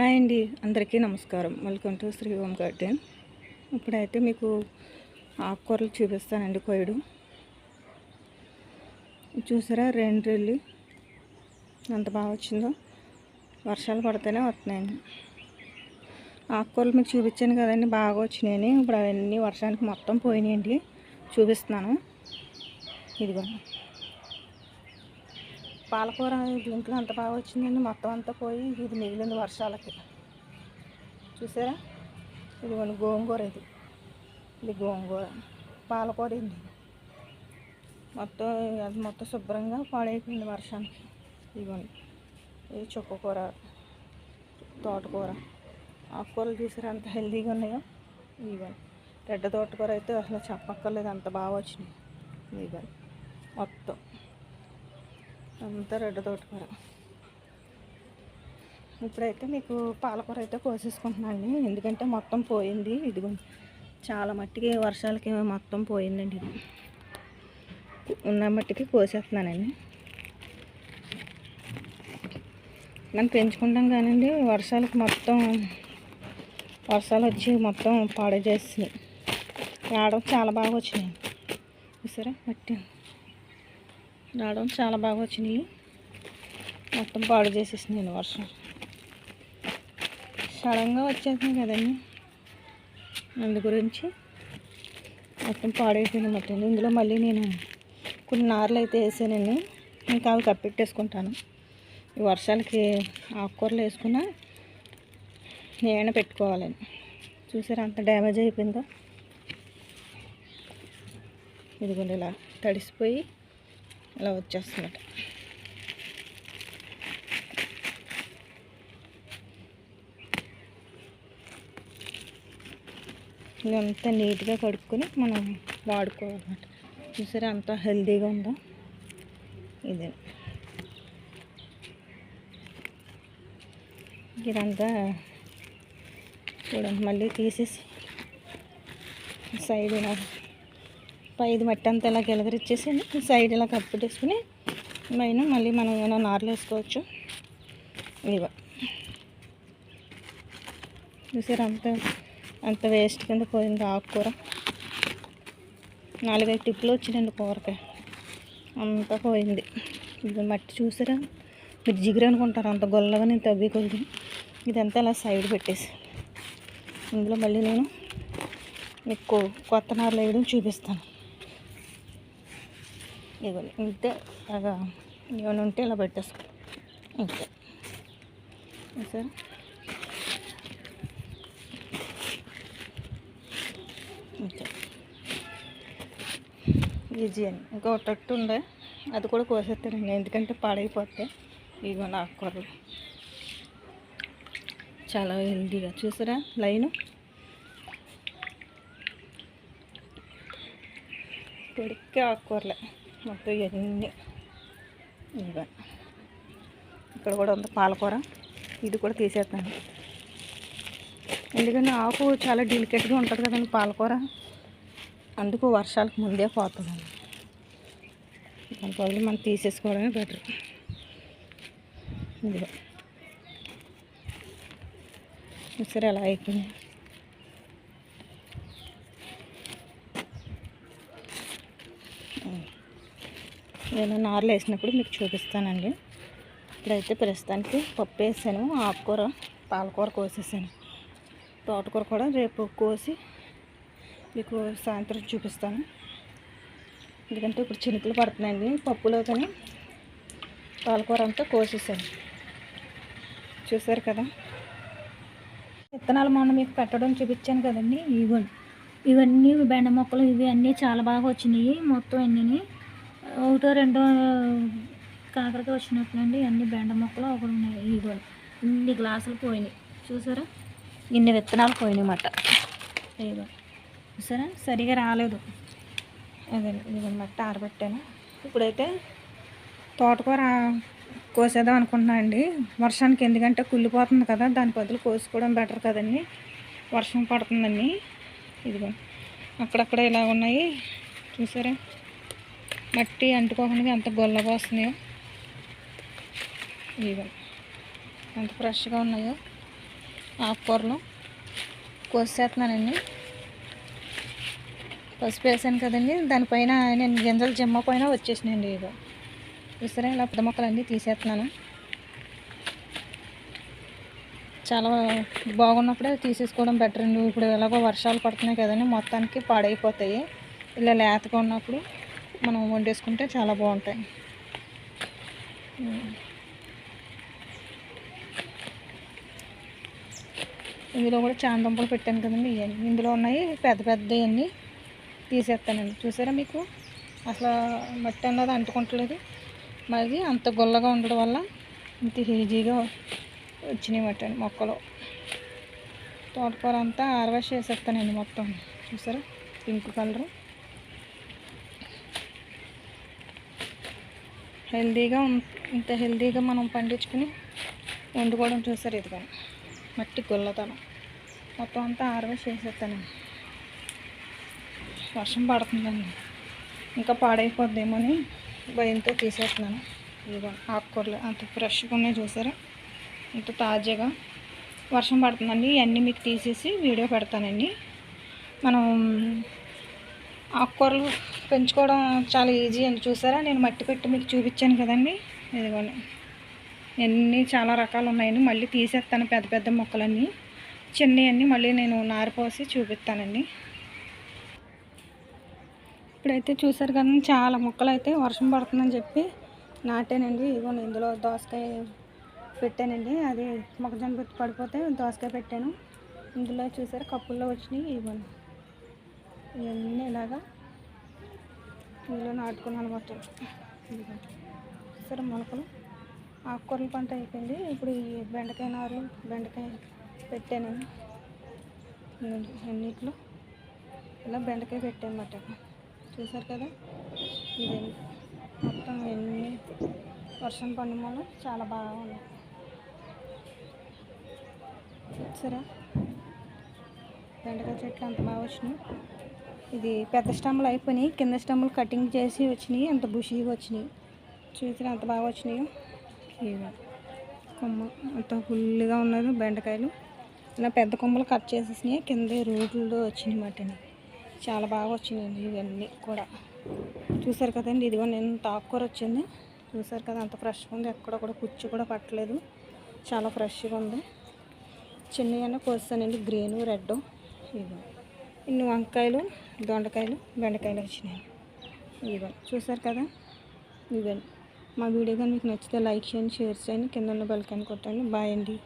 Hi అండి అందరికీ నమస్కారం. Welcome to Shri home garden ఇప్పుడైతే మీకు ఆకుకూరలు చూపిస్తానండి కొయ్యడు. చూసారా రెండు రెల్లి ఎంత బాగా వచ్చిందో. వర్షాలు పడితేనే వస్తున్నాయండి. ఆకుకూరలు మీకు చూపించాను కదండి బాగా వచ్చినాయని. ఇప్పుడు అవన్నీ వర్షానికి మొత్తం పోయినాయండి. చూపిస్తున్నాను. ఇదిగో పాలకూర దీంట్లో అంత బాగా వచ్చిందండి. మొత్తం అంతా పోయి ఇది మిగిలింది వర్షాలకి. చూసారా? ఇదిగోండి గోంగూర ఇది. ఇది గోంగూర. పాలకూర ఇది. మొత్తం అది మొత్తం శుభ్రంగా పాడైపోయింది వర్షానికి. ఇదిగోండి. ఇది చుక్కకూర తోటకూర. ఆకుకూరలు చూసారా? అంత హెల్దీగా ఉన్నాయో. ఇదిగోండి. రెడ్డ తోటకూర అయితే అసలు చెప్పక్కర్లేదు. అంత బాగా వచ్చినాయి. ఇదిగోండి. మొత్తం. అంతా రెడ్డ తోటకూర. ఇప్పుడైతే మీకు పాలకూర అయితే కోసేసుకుంటున్నాను. ఎందుకంటే మొత్తం పోయింది. ఇదిగోండి చాలా మట్టికి వర్షాలకి మొత్తం పోయిందండి ఇది. ఉన్న మట్టికి కోసేస్తున్నానండి. మనం పెంచుకుంటాం కానండి వర్షాలకు మొత్తం వర్షాలు వచ్చి మొత్తం పాడు ఆడ చాలా బాగా వచ్చినాయి. చూసారా మట్టి? రావడం చాలా బాగా వచ్చినాయి. మొత్తం పాడు చేసేసినాయి వర్షం. సడన్గా వచ్చేసింది కదండి. అందు గురించి మొత్తం పాడైపోయింది మొత్తం. ఇందులో మళ్ళీ నేను కొన్ని నార్లు అయితే వేసానండి. ఇంకా అవి కప్పెట్టేసుకుంటాను. ఈ వర్షాలకి ఆకుకూరలు వేసుకున్నా నేను పెట్టుకోవాలని. చూసారా అంత డ్యామేజ్ అయిపోయిందో? ఇదిగోండి ఇలా తడిసిపోయి ఇలా వచ్చేస్తున్నట్టు ఇదంతా నీట్గా కడుక్కొని మనం వాడుకోవాలన్నమాట. చూసారా అంత హెల్దీగా ఉందో? ఇదే. ఇదంతా చూడండి మళ్ళీ తీసేసి సైడ్ ఇలా పైది మట్టి అంతా ఇలా గిలగరిచ్చేసి సైడ్ ఇలా కప్పుటేసుకుని పైన మళ్ళీ మనం ఏమైనా నార్లు వేసుకోవచ్చు. ఇవ చూసారు అంత అంత వేస్ట్ కింద పోయింది ఆకుకూర. నాలుగైదు టిప్పులు వచ్చిందండి కూరకాయ అంతా పోయింది. ఇది మట్టి చూసారా? మీరు జిగురు అనుకుంటారు అంత గొల్లగా నేను తవ్వి కొద్ది. ఇదంతా అలా సైడ్ పెట్టేసి. ఇందులో మళ్ళీ నేను మీకు కొత్త నార్లు వేయడం చూపిస్తాను. ఇవ్వండి ఇంతే. అలాగా ఏమైనా ఉంటే ఇలా పెట్టేసుకో. ఇంతే. సరే. ఇంతే. ఈజీ అని. ఇంకో ఒకటట్టు ఉండే. అది కూడా కోసేస్తానండి ఎందుకంటే పాడైపోతే. ఇగో ఆకుకూరలు చాలా హెల్దీగా. చూసారా? లైను? పొడికే ఆకుకూరలే మొత్తం ఇవన్నీ. ఇదిగో. ఇక్కడ కూడా ఉంది పాలకూర. ఇది కూడా తీసేస్తాను. ఎందుకంటే ఆకు చాలా డెలికేట్గా ఉంటుంది కదండి పాలకూర. అందుకు వర్షాలకు ముందే పోతుంది దాని బదులు మనం తీసేసుకోవడమే బెటర్. ఇదిగో. సరే అలా అయిపోయింది. నేను నార్లు వేసినప్పుడు మీకు చూపిస్తానండి. ఇప్పుడైతే ప్రస్తుతానికి పప్పు వేసాను ఆకుకూర పాలకూర కోసేసాను. తోటకూర కూడా రేపు కోసి మీకు సాయంత్రం చూపిస్తాను. ఎందుకంటే ఇప్పుడు చినుకులు పడుతున్నాయండి పప్పులో కానీ పాలకూర అంతా కోసేసాను. చూసారు కదా? విత్తనాలు మొన్న మీకు పెట్టడం చూపించాను కదండి ఇవ్వండి ఇవన్నీ బెండ మొక్కలు ఇవి అన్నీ చాలా బాగా వచ్చినాయి మొత్తం అన్నీ ఒకటో రెండో కాకరకాయ వచ్చినట్లండి అన్ని బెండ మొక్కలు ఒకటి ఉన్నాయి. ఇవి ఇన్ని గ్లాసులు పోయినాయి. చూసారా? ఇన్ని విత్తనాలు పోయినాయి అన్నమాట ఇదిగో చూసారా? సరిగా రాలేదు. అదే ఇదన్నమాట ఆరబెట్టాను. ఇప్పుడైతే తోటకూర కోసేద్దాం అనుకుంటున్నా అండి. వర్షానికి ఎందుకంటే కుళ్ళిపోతుంది కదా దాని బదులు కోసుకోవడం బెటర్ కదండి. వర్షం పడుతుందండి ఇదిగో అక్కడక్కడ ఇలా ఉన్నాయి. చూసారా? మట్టి అంటుకోకుండా ఎంత గొల్లగా వస్తున్నాయో. ఇవి ఎంత ఫ్రెష్గా ఉన్నాయో. ఆకుకూరలు కోసేస్తున్నానండి. పసుపు వేసాను కదండి. దానిపైన నేను గింజలు జిమ్మపోయినా వచ్చేసినాయండి ఇగో చూసారా ఇలా పెద్ద మొక్కలన్నీ తీసేస్తున్నాను. చాలా బాగున్నప్పుడే తీసేసుకోవడం బెటర్ అండి ఇప్పుడు ఎలాగో వర్షాలు పడుతున్నాయి కదండి. మొత్తానికి పాడైపోతాయి. ఇలా లేతగా ఉన్నప్పుడు మనం వండేసుకుంటే చాలా బాగుంటాయి. ఇందులో కూడా చాందంపులు పెట్టాను కదండి ఇవన్నీ ఇందులో ఉన్నాయి పెద్ద పెద్ద అన్నీ తీసేస్తానండి. చూసారా మీకు? అసలు మట్టి అన్నది అంటుకుంటలేదు. మరి అంత గుల్లగా ఉండడం వల్ల ఇంత ఈజీగా వచ్చినాయి మట్టి మొక్కలు. తోటకూర అంతా ఆర్వాష్ చేసేస్తానండి మొత్తం. చూసారా? Pink colour. హెల్దీగా ఉం- ఇంత హెల్దీగా మనం పండించుకుని వండుకోవడం చూసారు ఇది కానీ. మట్టి గుల్లతనం. మొత్తం అంతా హార్వెస్ట్ చేసేస్తానండి వర్షం పడుతుందండి. ఇంకా పాడైపోద్దేమోని భయంతో తీసేస్తున్నాను. ఇదిగో ఆకుకూరలు అంత ఫ్రెష్గా ఉన్నాయి చూసారా? ఇంత తాజాగా. వర్షం పడుతుందండి. ఇవన్నీ మీకు తీసేసి వీడియో పెడతానండి. మనం ఆకుకూరలు పెంచుకోవడం చాలా ఈజీ అండి. చూసారా? నేను మట్టి పెట్టి మీకు చూపించాను కదండి. ఇదిగోండి. ఇవన్నీ చాలా రకాలు ఉన్నాయండి. మళ్ళీ తీసేస్తాను పెద్ద పెద్ద మొక్కలన్నీ. చిన్నవన్నీ మళ్ళీ నేను నారిపోసి చూపిస్తానండి. ఇప్పుడైతే చూసారు కదండి చాలా మొక్కలు అయితే వర్షం పడుతుందని చెప్పి నాటానండి. ఇదిగోండి ఇందులో దోసకాయ పెట్టానండి. అది మొక్కజొన్న పెట్టి పడిపోతే దోసకాయ పెట్టాను. ఇందులో చూసారు కప్పుల్లో వచ్చినాయి. ఇవ్వండి ఇవన్నీ ఇలాగా ఇందులో నాటుకున్నాను అనమాట సరే మొలకలు. ఆకుకూరల పంట అయిపోయింది. ఇప్పుడు ఈ బెండకాయ నారు బెండకాయ పెట్టాను. అన్నిట్లో ఇలా బెండకాయ పెట్టానమాట చూసారు కదా? ఇది మొత్తం ఎన్ని వర్షం పడిన వల్ల చాలా బాగా ఉన్నాయి. సరే. బెండకాయ చెట్లు అంత బాగా వచ్చినాయి. ఇది పెద్ద స్టమ్ములు అయిపోయినాయి. కింద స్టంబులు కటింగ్ చేసి వచ్చినాయి. అంత బుషీగా వచ్చినాయి. చూసారా అంత బాగా వచ్చినాయో. కొమ్మ అంత ఫుల్గా ఉన్నది బెండకాయలు. ఇలా పెద్ద కొమ్మలు కట్ చేసేసినాయి. కింద రోడ్లలో వచ్చినాయి మటని చాలా బాగా వచ్చినాయండి ఇవన్నీ కూడా. చూసారు కదండి ఇదిగో నేను తాకూర వచ్చింది. చూసారు కదా అంత ఫ్రెష్గా ఉంది. ఎక్కడ కూడా కుచ్చు కూడా పట్టలేదు. చాలా ఫ్రెష్గా ఉంది. చిన్నగానే కోసానండి గ్రీను రెడ్ ఇదిగో. ఇన్ని వంకాయలు దొండకాయలు బెండకాయలు వచ్చినాయి. ఇదిగో చూసారు కదా? ఇవ్వండి మా వీడియో కానీ మీకు నచ్చితే లైక్ చేయండి షేర్ చేయండి కింద ఉన్న బెల్ కొట్టండి. బాయ్ అండి.